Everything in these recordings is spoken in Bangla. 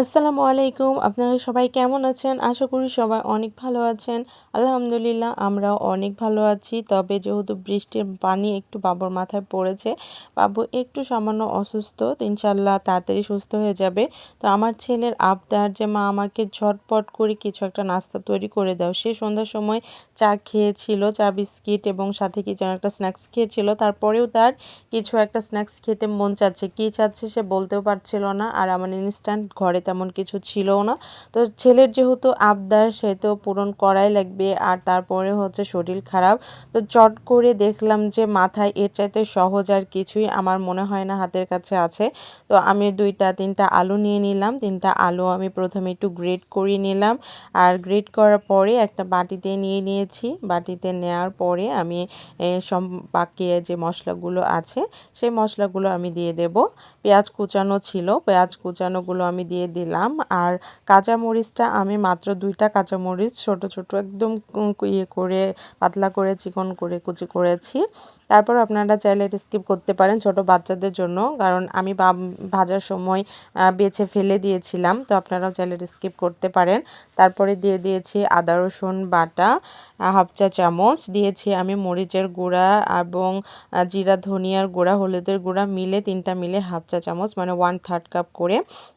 আসসালামু আলাইকুম। আপনারা সবাই কেমন আছেন? আশা করি সবাই অনেক ভালো আছেন। আলহামদুলিল্লাহ, আমরাও অনেক ভালো আছি। তবে যেহেতু বৃষ্টির পানি একটু বাবুর মাথায় পড়েছে, বাবু একটু সামান্য অসুস্থ। ইনশাল্লাহ তাড়াতাড়ি সুস্থ হয়ে যাবে। তো আমার ছেলের আবদার যে মা আমাকে ঝটপট করে কিছু একটা নাস্তা তৈরি করে দাও। সে সন্ধ্যার সময় চা খেয়েছিল, চা বিস্কিট এবং সাথে কি যেন একটা স্ন্যাক্স খেয়েছিল। তারপরেও তার কিছু একটা স্ন্যাক্স খেতে মন চাচ্ছে। কী চাচ্ছে সে বলতেও পারছিল না। আর আমার ইনস্ট্যান্ট ঘরে তেমন কিছু ছিলও না। তো ছেলের যেহেতু আবদার, সে তো পূরণ করাই লাগবে আর তারপরে হচ্ছে শরীর খারাপ। তো চট করে দেখলাম যে মাথায় এর চাইতে সহজ আর কিছুই আমার মনে হয় না হাতের কাছে আছে। তো আমি দুইটা, তিনটা আলু নিয়ে নিলাম। তিনটা আলু আমি প্রথমে একটু গ্রেড করে নিলাম। আর গ্রেড করার পরে একটা বাটিতে নিয়ে নিয়েছি। বাটিতে নেওয়ার পরে আমি সব বাকি যে মশলাগুলো আছে, সেই মশলাগুলো আমি দিয়ে দেব। পেঁয়াজ কুচানো ছিল। পেঁয়াজ কুচানোগুলো আমি দিয়ে দিলাম। আর কাঁচামরিচটা আমি মাত্র দুইটা কাঁচামরিচ ছোট ছোট একদম ইয়ে করে, পাতলা করে, চিকন করে, কুচি করেছি। তারপর আপনারা চাইলে এটা স্কিপ করতে পারেন ছোট বাচ্চাদের জন্য। কারণ আমি ভাজার সময় বেছে ফেলে দিয়েছিলাম। তো আপনারাও চাইলে এটা স্কিপ করতে পারেন। তারপরে দিয়ে দিয়েছি আদা, রসুন বাটা হাফ চা চামচ। দিয়েছি আমি মরিচের গুঁড়া এবং জিরা, ধনিয়ার গুঁড়া, হলুদের গুঁড়া মিলে তিনটা মিলে হাফ চা চামচ মানে ওয়ান থার্ড কাপ করে।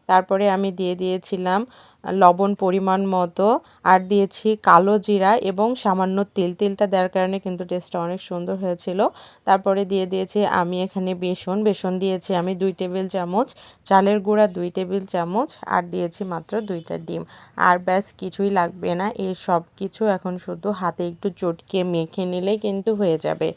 তারপরে আমি দিয়ে দিয়েছিলাম। লবণ পরিমাণ মতো, আর দিয়েছি কালো জিরা এবং সামান্য তেল। তেলটা দেওয়ার কারণে কিন্তু টেস্টটা অনেক সুন্দর হয়েছিল। তারপরে দিয়ে দিয়েছি আমি এখানে বেসন। বেসন দিয়েছি আমি দুই টেবিল চামচ, চালের গুঁড়া দুই টেবিল চামচ, আর দিয়েছি মাত্র দুইটা ডিম। আর ব্যাস, কিছুই লাগবে না। এই সব কিছু এখন শুধু হাতে একটু চটকে মেখে নিলেই কিন্তু হয়ে যাবে।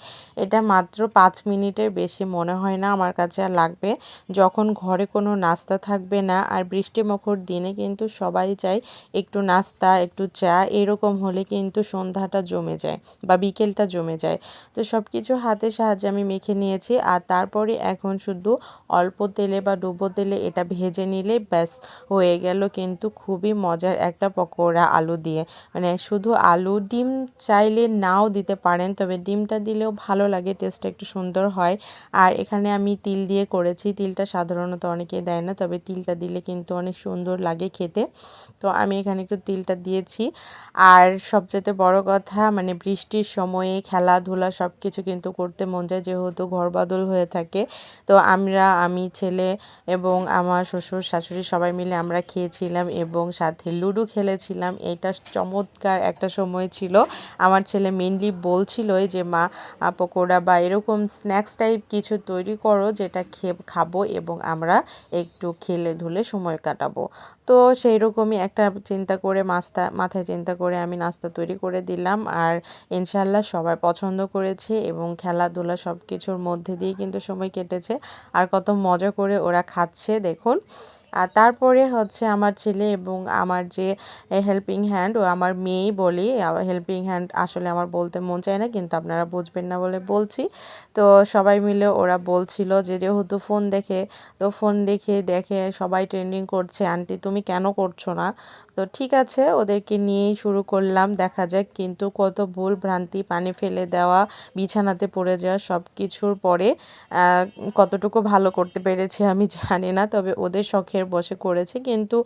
এটা মাত্র পাঁচ মিনিটের বেশি মনে হয় না আমার কাছে আর লাগবে। যখন ঘরে কোনো নাস্তা থাকবে না, আর বৃষ্টিমুখর দিনে কিন্তু সবাই চায় একটু নাস্তা, একটু চা, এরকম হলে কিন্তু সন্ধ্যাটা জমে যায় বা বিকেলটা জমে যায়। তো সব কিছু হাতের সাহায্যে আমি মেখে নিয়েছি আর তারপরে এখন শুধু অল্প তেলে বা ডুবো তেলে এটা ভেজে নিলে ব্যাস হয়ে গেল কিন্তু খুবই মজার একটা পকোড়া আলু দিয়ে। মানে শুধু আলু ডিম চাইলে নাও দিতে পারেন, তবে ডিমটা দিলেও ভালো লাগে, টেস্টটা একটু সুন্দর হয়। আর এখানে আমি তিল দিয়ে করেছি, তিলটা সাধারণত অনেকে দেয় না, তবে তিলটা দিলে কিন্তু অনেক সুন্দর লাগে খেতে। তো আমি এখানে একটু তিলটা দিয়েছি। আর সবচেয়ে বড় কথা মানে বৃষ্টির সময়ে খেলাধুলা সব কিছু কিন্তু করতে মন যায়, যেহেতু ঘর বাদল হয়ে থাকে। তো আমরা, আমি, ছেলে এবং আমার শ্বশুর, শাশুড়ি সবাই মিলে আমরা খেয়েছিলাম এবং সাথে লুডো খেলেছিলাম। এটা চমৎকার একটা সময় ছিল। আমার ছেলে মেনলি বলছিলই যে, মা পকোড়া বা এরকম স্ন্যাক্স টাইপ কিছু তৈরি করো, যেটা খেয়ে, খাব এবং আমরা একটু খেলে ধুলে সময় কাটাবো। তো সেই রকমই একটা চিন্তা করে, মাস্তা, মাথায় চিন্তা করে আমি নাস্তা তৈরি করে দিলাম। আর ইনশাল্লাহ সবাই পছন্দ করেছে এবং খেলাধুলা সব কিছুর মধ্যে দিয়ে কিন্তু সময় কেটেছে। আর কত মজা করে ওরা খাচ্ছে, দেখুন। আর তারপরে হচ্ছে আমার ছেলে এবং আমার যে হেল্পিং হ্যান্ড ও আমার মেয়েই বলি হেল্পিং হ্যান্ড আসলে আমার বলতে মন চায় না, কিন্তু আপনারা বুঝবেন না বলে বলছি। তো সবাই মিলে ওরা বলছিল যে, যেহেতু ফোন দেখে, তো ফোন দেখে দেখে সবাই ট্রেন্ডিং করছে আন্টি তুমি কেন করছ না? তো ঠিক আছে, ওদেরকে নিয়েই শুরু করলাম, দেখা যাক কিন্তু কত ভুল ভ্রান্তি পানি ফেলে দেওয়া, বিছানাতে পড়ে যাওয়া সব কিছুর পরে কতটুকু ভালো করতে পেরেছি আমি জানি না, তবে ওদের শখের বসে করেছে। কিন্তু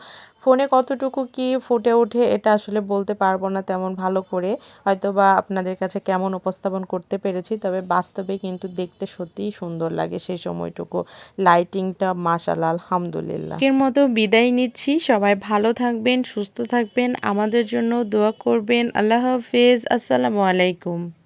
ফোনে কতটুকু কি ফুটে ওঠে এটা আসলে বলতে পারব না তেমন ভালো করে। হয়তো বা আপনাদের কাছে কেমন উপস্থাপন করতে পেরেছি, তবে বাস্তবে কিন্তু দেখতে সত্যিই সুন্দর লাগে সেই সময়টুকু। লাইটিংটা মাসাল আলহামদুলিল্লাহ। এর মতো বিদায় নিচ্ছি। সবাই ভালো থাকবেন, সুস্থ থাকবেন। আমাদের জন্য দোয়া করবেন। আল্লাহ হাফেজ। আসসালামু আলাইকুম।